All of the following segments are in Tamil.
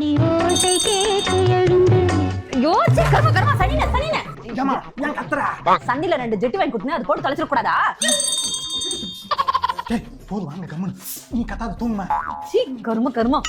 மணி ஓசை கேட்டு எழுந்து. யோசிச்சு கர்ம கர்ம சனின சனின ஏமா ஏன் கத்துற சந்தில ரெண்டு ஜெட்டு வாங்கி கொடுத்தேன் அது போட்டு தொலைச்சிட கூடாதா? டேய் போதும் வாங்க கம்முனு. நீ கத்தாத தூங்குமா? சீ கரும கருமம்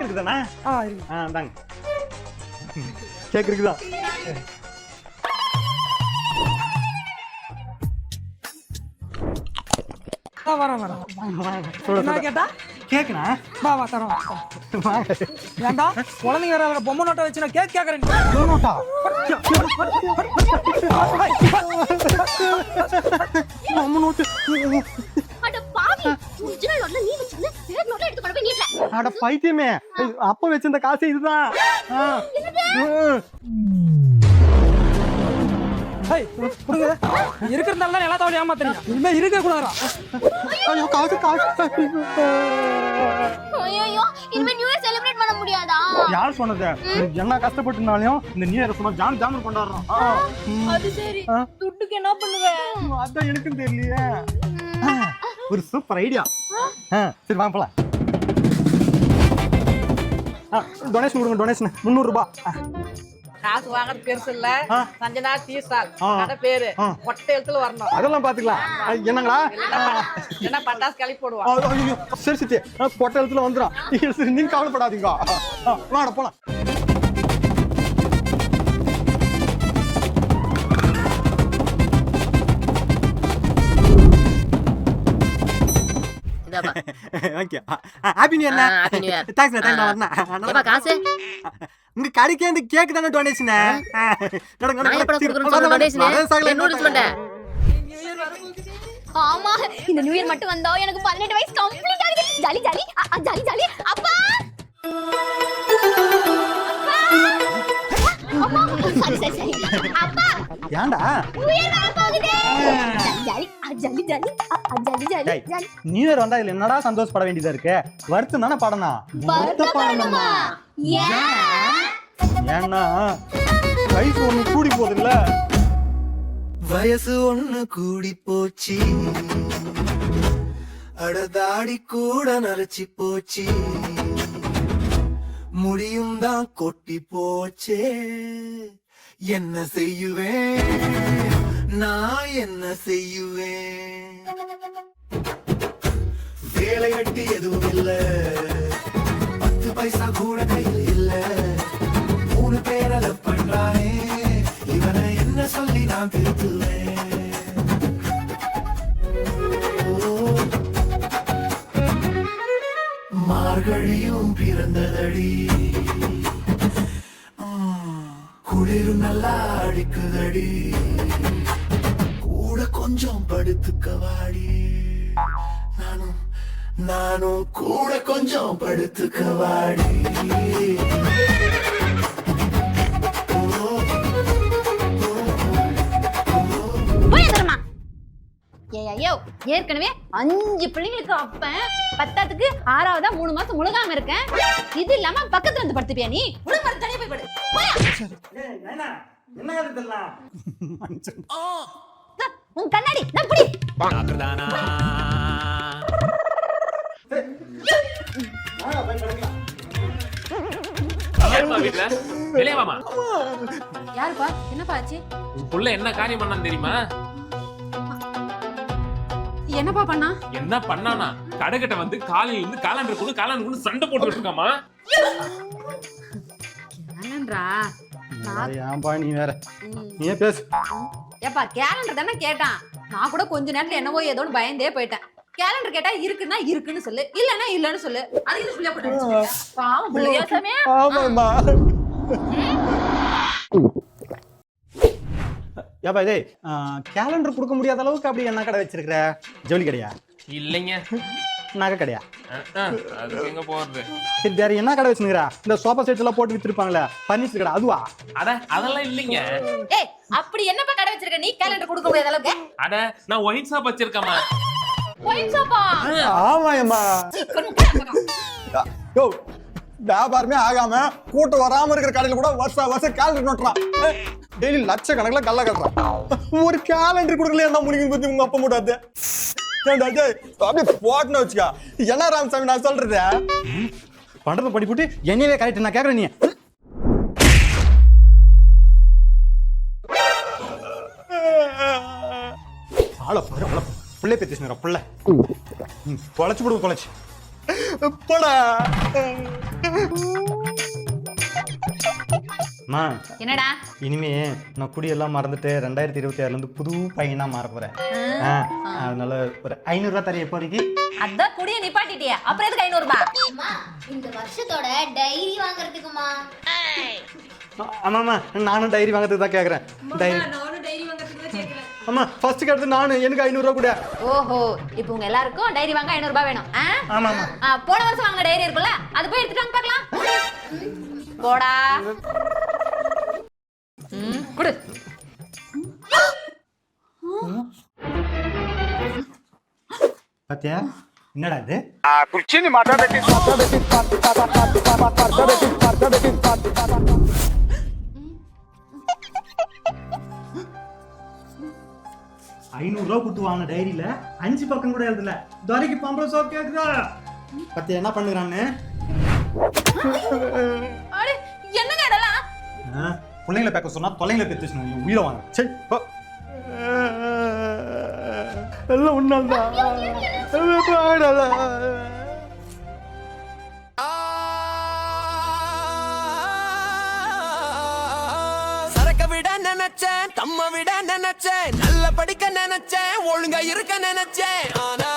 கேக் இருக்குதாண்ணா ஆ இருக்கு ஆ இந்தாங்க. கேக் இருக்குதா வரேன் கேட்டா? கேக்குண்ணா வா வா தரோம். ஏன்டா குழந்தைங்க வேற பொம்மை நோட்டை வச்சு நான் கேக் கேட்கறேன் நோட்டா? அம்மா நோட்டு. அட பாவி ஒரிஜினல் நோட்ல நீ அட பைத்தியமே. அப்ப வச்சிருந்த காசு இதுதான். இருக்கிறதால தான் எல்லாத்தோட ஏமாத்துறீங்க. இனிமே இருக்க கூடாதா ஐயோ காசு காசு. ஐயோ இனிமே நியூ இயர் செலிப்ரேட் பண்ண முடியாதா? யார் சொன்னது? என்ன கஷ்டப்பட்டுனாலையும் இந்த நியூ இயர் சும்மா ஜாம் ஜாம் கொண்டாடுறோம் ஆ. ம். அது சரி. ஆ. துட்டுக்கு என்ன பண்ணுவ? அதான் எனக்கும் தெரியலையே. ஒரு சூப்பர் ஐடியா சரி வாங்க போலாம். டொனேஷன் கொடுங்க டொனேஷன் முந்நூறு ரூபாய் ஆ, காசு வாங்குறது பெருசு இல்ல. Sanjana tea stall. கடை பேரு. ஆ. மொட்டை எழுத்துல வரணும். அதெல்லாம் பாத்துக்கலாம். என்னங்களா என்ன பட்டாசு கிளப்பி ஐயோ, சரி சரி. பொட்ட இடத்துல வந்துடும் நீங்க கவலைப்படாதீங்க. வாடா போலாம். ஓகே ஹாப்பி நியூ ஆ, happy new year. Thanks thanks ஏப்பா வரணும் காசு உங்க கடைக்கே இந்த கேக் தானே டொனேஷன் நான் எப்படா கொடுக்குறேன்னு சொன்ன donation? என்ன notice பண்ண? ஆமா இந்த நியூ இயர் மட்டும் வந்தா எனக்கு 18 வயசு கம்ப்ளீட் ஆகுது ஜாலி ஜாலி ஜாலி ஜாலி அப்பா அப்பா சரி சரி சரி அப்பா ஏன்டா நியூ இயர் வர போகுது jolly jolly jolly jolly jolly jolly new year வந்தா இதுல என்னடா சந்தோஷப்பட வேண்டியதா இருக்கு? வருத்தம் தானே படணும் வருத்தப்படணுமா ஏன்? ஏன்னா? வயசு ஒண்ணு கூடி போகுதுல்ல? வயசு ஒண்ணு கூடி போச்சு. அடதாடி கூட நரைச்சி போச்சு. முடியும் தான் கொட்டி போச்சே. என்ன செய்யுவேன்? நான் என்ன செய்யுவேன் வேலை கட்டி எதுவும் இல்ல. பத்து பைசா கூட கையில் இல்ல. மூணு பேரல பண்றானே. இவனை என்ன சொல்லி நான் திருத்துவேன்? ஓ, மார்கழியும் பிறந்ததடி. ம், குளிரும் நல்லா அடிக்குதடி. கொஞ்சம் படுத்துக்க வாடி நானும் நானும் கூட கொஞ்சம் படுத்துக்க வாடி ஏய்யோ ஏற்கனவே அஞ்சு பிள்ளைங்களுக்கு அப்பன் பத்தாத்துக்கு ஆறாவதா மூணு மாசம் முழுகாம இருக்கேன். இது இல்லாம பக்கத்துல வந்து படுத்துப்பியா நீ? முழுங்க தனியா போய் படு. உன் கண்ணாடி நான் புடி. யாருப்பா? என்னப்பா ஆச்சு? புள்ள என்ன காரியம் பண்ணான்னு தெரியுமா? என்னப்பா பண்ணா? என்ன பண்ணானா? கடைக்கிட்ட வந்து காலையில இருந்து காலாண்டர் கொண்டு காலாண்டர் கொண்டு சண்டை போட்டுக்கிட்டு இருக்காமா ஏன்பா நீ வேற? நீயே பேசு. ஏப்பா கேலண்டர் தானே கேட்டான். நான் கூட கொஞ்ச நேரத்துல என்னவோ ஏதோன்னு பயந்தே போயிட்டேன். கேலண்டர் கேட்டா இருக்குன்னா இருக்குன்னு சொல்லு இல்லன்னா இல்லன்னு சொல்லு. அது இது புள்ளைய போட்டு அடிச்சுக்கிட்ட. பாவம் புள்ளையா சாமி ஆமாம்மா. ஏப்பா இதே கேலண்டர் கொடுக்க முடியாத அளவுக்கு அப்படி என்ன கடை வச்சிருக்கிற? ஜவுளி கடையா? இல்லைங்க. நகை கடையா? எங்க போறது? சரி வேற என்ன கடை வச்சுருக்கிறா? இந்த சோஃபா செட்ஸ் எல்லாம் போட்டு வித்துருப்பாங்களே பர்னிச்சர் கடை அதுவா? அட அதெல்லாம் இல்லைங்க. ஏய் அப்படி என்னப்பா கடை வச்சிருக்க? நீ கேலண்டர் கொடுக்க முடியாத அளவுக்கு. அட நான் ஒயின் ஷாப் வச்சிருக்கேம்மா. ஒயின் ஷாப்பா ஆமாயம்மா யோ வியாபாரமே ஆகாம கூட்டம் வராம இருக்கிற கடையில கூட வருஷம் வருஷம் கேலண்டர் நோட்டுறான். டெய்லி லட்சக்கணக்கில் கல்ல கட்டுறான். ஒரு கேலண்டர் கொடுக்கல என்ன முடியும் பத்தி உங்க அப்பா டேய், அப்படியே போட்டுன்னு வச்சுக்கா. என்ன ராமசாமி நான் சொல்றது? பண்றத படி போட்டு என்னையவே கரெக்ட் நான் கேக்குறேன் நீ? ஆளை பாரு ஆளை. பிள்ளை பேத்திச்சுங்கிற பிள்ளை. ம், தொலைச்சு விடுவோம் தொலைச்சு போடா. அம்மா. என்னடா? இனிமே நான் குடியெல்லாம் மறந்துட்டு ரெண்டாயிரத்தி இருபத்தி ஆறுல இருந்து புது பையனா மாற போறேன். அதனால ஒரு ஐநூறு ரூபா தரேன் இப்போதைக்கு அதான் குடிய நிப்பாட்டிட்டியே. அப்புறம் எதுக்கு ஐநூறு ரூபாய் அம்மா இந்த வருஷத்தோட டைரி வாங்குறதுக்குமா? ஆ- ஆமாம்மா நானும் டைரி வாங்குறதுக்கு தான் கேக்குறேன். டைரி. ஆமா ஃபர்ஸ்ட் எடுத்து நானு எனக்கு ஐநூறு ரூபா கூட. ஓஹோ இப்போ உங்க எல்லாருக்கும் டைரி வாங்க ஐநூறு ரூபாய் வேணும். ஆ? ஆமாம்மா ஆ, போன வருஷம் வாங்கின டைரி இருக்குல்ல அது போய் எடுத்துட்டு வாங்க பார்க்கலாம். போடா. ம், குடு. பாத்தியா? என்னடா இது? ஐநூறு ரூபா கொடுத்து வாங்கின டைரியில அஞ்சு பக்கம் கூட எழுதல. துரைக்கு பம்பளை சோப் கேக்குதா? பத்தியா என்ன பண்ணுறான்னு? என்னங்க இதெல்லாம்? பிள்ளைங்களை பேக்க சொன்னா தொலைங்களை பேத்து உயிரை வாங்க. சரி எல்லாம் உன்னால்தான். சரக்க விட நினைச்சேன் தம்ம விட நினைச்சேன் நல்ல படிக்க நினைச்சேன் ஒழுங்கா இருக்க நினைச்சேன். ஆனா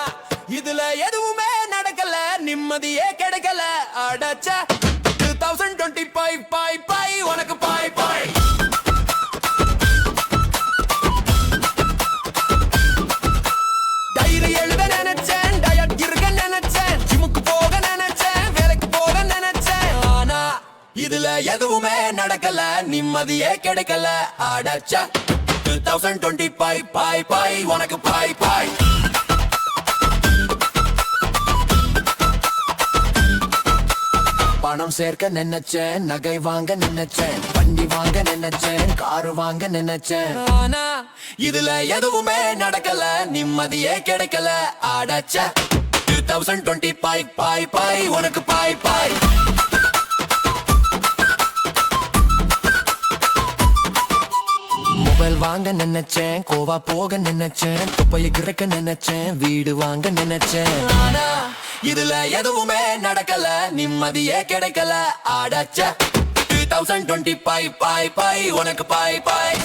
இதுல எதுவுமே நடக்கல நிம்மதியே கிடைக்கல. அடச்ச two thousand twenty five bye எதுவுமே நடக்கல நிம்மதியே கிடைக்கல. அடச்சா two thousand twenty bye bye bye உனக்கு பாய் பாய் பணம் சேர்க்க நினைச்சேன் நகை வாங்க நினைச்சேன் வண்டி வாங்க நினைச்சேன் காரு வாங்க நினைச்சேன். ஆனா இதுல எதுவுமே நடக்கல நிம்மதியே கிடைக்கல. அடச்ச two thousand twenty bye bye bye உனக்கு பாய் பாய் வாங்க நினைச்சேன். கோவா போக நினைச்சேன். குப்பைய கிடக்க நினைச்சேன். வீடு வாங்க நினைச்சேன். ஆனா இதுல எதுவுமே நடக்கல. நிம்மதியே கிடைக்கல. ஆடச்ச two thousand twenty bye bye bye உனக்கு பாய் பாய்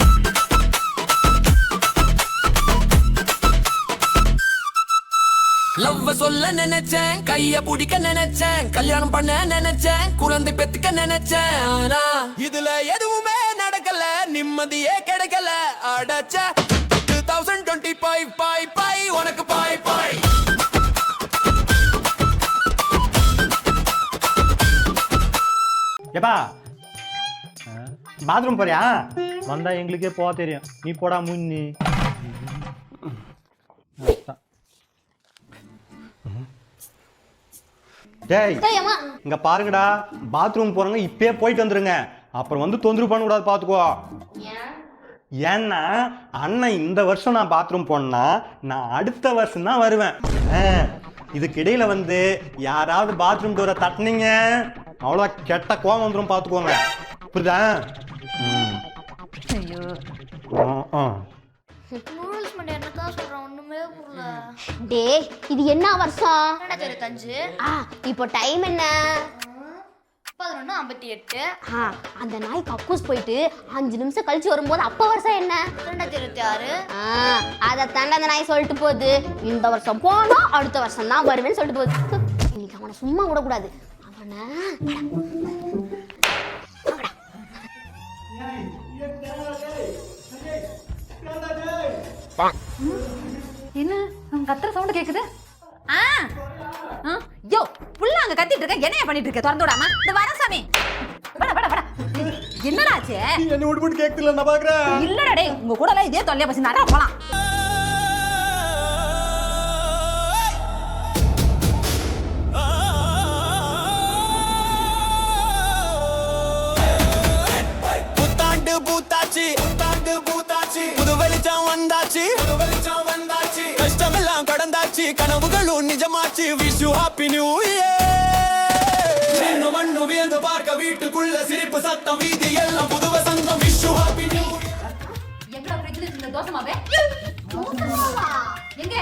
லவ் சொல்ல நினைச்சேன். கைய பிடிக்க நினைச்சேன். கல்யாணம் பண்ண நினைச்சேன். குழந்தை பெத்துக்க நினைச்சேன். ஆனா இதுல எதுவுமே நடக்கல நிம்மதியே கிடைக்கல. அடச்ச two thousand twenty five bye bye உனக்கு பாய் பாய் ஏப்பா பாத்ரூம் போறியா? வந்தா எங்களுக்கே போக தெரியும். நீ போடா முன்னி டேய் அம்மா. இங்க பாருங்கடா பாத்ரூம் போறவங்க இப்பயே போயிட்டு வந்துருங்க. அப்புறம் வந்து தொந்தரவு பண்ணக்கூடாது பாத்துக்கோ ஏன்னா அண்ணன் இந்த வருஷம் நான் பாத்ரூம் போனா நான் அடுத்த வருஷம் தான் வருவேன். ஆ, இதுக்கு இடையில வந்து யாராவது பாத்ரூம் டோரை தட்டினீங்க? அவ்வளோ கெட்ட கோவம் வந்துடும் பார்த்துக்கோங்க. புரியுதா? டேய் இது என்ன வருஷம் இப்போ டைம் என்ன? பதினொன்று ஐம்பத்தி எட்டு. ஆ அந்த நாய் கக்கூஸ் போயிட்டு அஞ்சு நிமிஷம் கழிச்சு வரும்போது அப்ப வருஷம் என்ன? ரெண்டாயிரத்தி இருபத்தி ஆறு. ஆ அதை தாண்ட அந்த நாய் சொல்லிட்டு போகுது. இந்த வருஷம் போனா அடுத்த வருஷம் தான் வருவேன்னு சொல்லிட்டு போகுது. இன்னைக்கு அவனை சும்மா விடக்கூடாது. அவனை என்ன? உங்க கத்துற சவுண்ட் கேக்குது? ஆ. ஆ, யோ புள்ள அங்க கத்திட்டு இருக்க என்னைய பண்ணிட்டு இருக்க? திறந்து விடாம. இந்த வர சாமி. வட வட வட. என்னடா ஆச்சு? என்ன விட்டு போட்டு கேட்கல நான் பாக்குறேன். இல்லடா டேய் உங்க கூட எல்லாம் இதே தொல்லையா பசி நடா போலாம். புத்தாண்டு பூத்தாச்சு. கஷ்டமெல்லாம் கடந்தாச்சு கனவுகளும் நிஜமாச்சு. Wish you happy new year மண்ணு வியந்து பார்க்க வீட்டுக்குள்ள சிரிப்பு சத்தம் வீதி எல்லாம் புது வசந்தம் wish you happy new dosa மாவே? எங்க?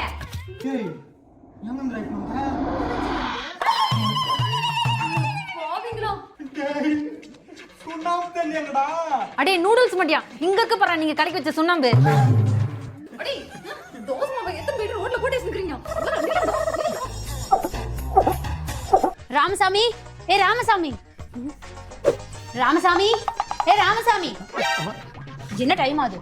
அடே நூடுல்ஸ் மட்டியா? இங்க இருக்க பாரு நீங்க கடைக்கு வச்ச சுண்ணாம்பு. அடே தோசை ரோட்ல போட்டு ராமசாமி ஏ ராமசாமி. ராமசாமி ஏ ராமசாமி. என்ன டைம் ஆகுது?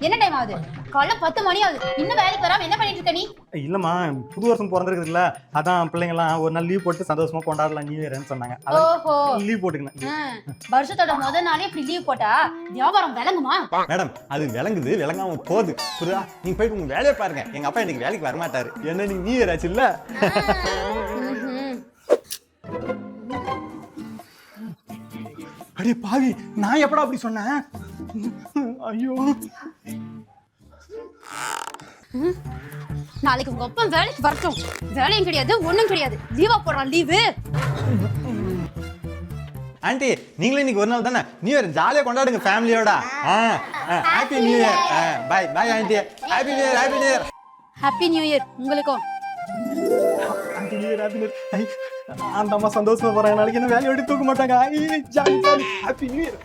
என்ன டைம் ஆகுது? காலைல பத்து மணி ஆகுது. இன்னும் வேலைக்கு வராம என்ன பண்ணிட்டு இருக்க நீ? இல்லம்மா புது வருஷம் பிறந்திருக்குதுல்ல. அதான் பிள்ளைங்கலாம் ஒரு நாள் லீவ் போட்டு சந்தோஷமா கொண்டாடலாம் நியூ இயர்னு சொன்னாங்க. ஓஹோ. லீவ் போட்டுக்கணும். ஆ, வருஷத்தோட முத நாளே இப்படி லீவ் போட்டா வியாபாரம் விளங்குமா? மேடம் அது விளங்குது விளங்காம போகுது. புரியுதா? நீங்க போயிட்டு உங்க வேலையை பாருங்க. எங்க அப்பா இன்னைக்கு வேலைக்கு வரமாட்டாரு. என்ன நீங்க நியூ இயர் ஆச்சு இல்ல? அடே பாவி நான் எப்படா அப்படி சொன்னேன்? ஐயோ. நாளைக்கு உங்க அப்பா வேலைக்கு வரட்டும். வேலையும் கிடையாது ஒண்ணும் கிடையாது. லீவா போடுறான் லீவு. ஆண்டி நீங்களும் இன்னைக்கு ஒரு நாள் தானே? நியூ இயர் ஜாலியா கொண்டாடுங்க ஃபேமிலியோட happy new year bye bye aunty. Happy new year happy new year happy new year உங்களுக்கும். Happy new year happy new year அந்த அம்மா சந்தோஷமா போறாங்க. நாளைக்கு என்ன வேலையை விட்டு தூக்க மாட்டாங்க. ஐ, jolly jolly. Happy new year